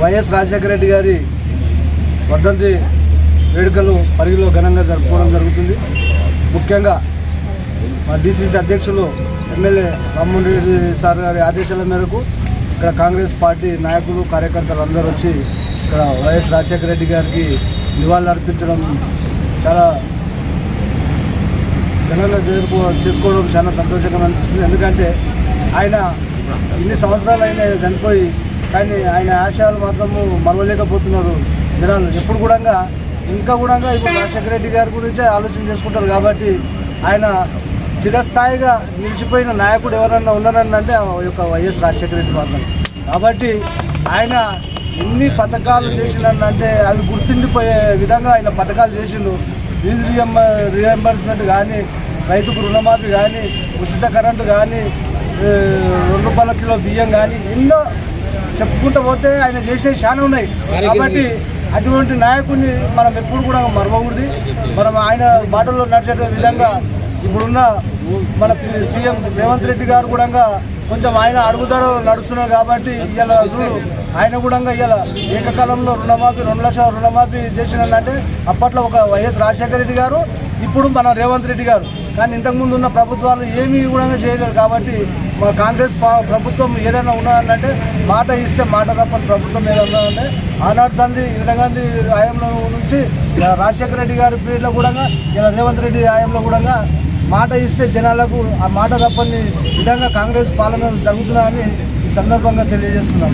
YS Rajasekhara Reddy గారి వర్ధంతి వేడుకలు పరిగిలో ఘనంగా జరుపుకోవడం జరుగుతుంది. ముఖ్యంగా మా డిసిసి అధ్యక్షులు ఎమ్మెల్యే రామ్మోహన్ రెడ్డి సార్ గారి ఆదేశాల మేరకు ఇక్కడ కాంగ్రెస్ పార్టీ నాయకులు కార్యకర్తలు అందరూ వచ్చి ఇక్కడ వైఎస్ రాజశేఖర రెడ్డి గారికి నివాళులు అర్పించడం చాలా ఘనంగా జరుపు చేసుకోవడం చాలా సంతోషంగా అనిపిస్తుంది. ఎందుకంటే ఆయన ఇన్ని సంవత్సరాలు ఆయన చనిపోయి కానీ ఆయన ఆశయాలు మాత్రము మరవలేకపోతున్నారు జనాలు. ఎప్పుడు కూడా ఇంకా కూడా ఇప్పుడు రాజశేఖర రెడ్డి గారి గురించే ఆలోచన చేసుకుంటారు కాబట్టి ఆయన చిరస్థాయిగా నిలిచిపోయిన నాయకుడు ఎవరన్నా ఉన్నారన్నంటే ఆ యొక్క వైఎస్ రాజశేఖర రెడ్డి మాత్రం కాబట్టి ఆయన ఎన్ని పథకాలు చేసిండంటే అవి గుర్తుండిపోయే విధంగా ఆయన పథకాలు చేసిండు. ఫీజు రియంబ రియంబర్స్మెంట్ కానీ రైతుకు రుణమాఫీ కానీ ఉచిత కరెంటు కానీ రెండు రూపాయల కిలో బియ్యం కానీ ఎన్నో చెప్పుకుంటూ పోతే ఆయన చేసే చాలా ఉన్నాయి. కాబట్టి అటువంటి నాయకుడిని మనం ఎప్పుడు కూడా మరవకూడదు. మనం ఆయన మాటల్లో నడిచే విధంగా ఇప్పుడున్న మన సీఎం రేవంత్ రెడ్డి గారు కూడా కొంచెం ఆయన అడుగుదాడు నడుస్తున్నారు కాబట్టి ఇవాళ ఆయన కూడా ఇవాళ ఏకకాలంలో రుణమాఫీ రెండు లక్షల రుణమాఫీ చేసినంటే అప్పట్లో ఒక వైఎస్ రాజశేఖర రెడ్డి గారు ఇప్పుడు మన రేవంత్ రెడ్డి గారు. కానీ ఇంతకుముందు ఉన్న ప్రభుత్వాలు ఏమీ కూడా చేయలేరు కాబట్టి మా కాంగ్రెస్ పా- ప్రభుత్వం ఏదైనా ఉన్నదంటే మాట ఇస్తే మాట తప్పని ప్రభుత్వం ఏదైనా ఉంటే ఆనాడు సంధి ఇందిరాగాంధీ హయాంలో నుంచి రాజశేఖర రెడ్డి గారి పీరియడ్లో కూడా ఇలా రేవంత్ రెడ్డి హయాంలో కూడా మాట ఇస్తే జనాలకు ఆ మాట తప్పని విధంగా కాంగ్రెస్ పాలన జరుగుతున్నాయని ఈ సందర్భంగా తెలియజేస్తున్నాం.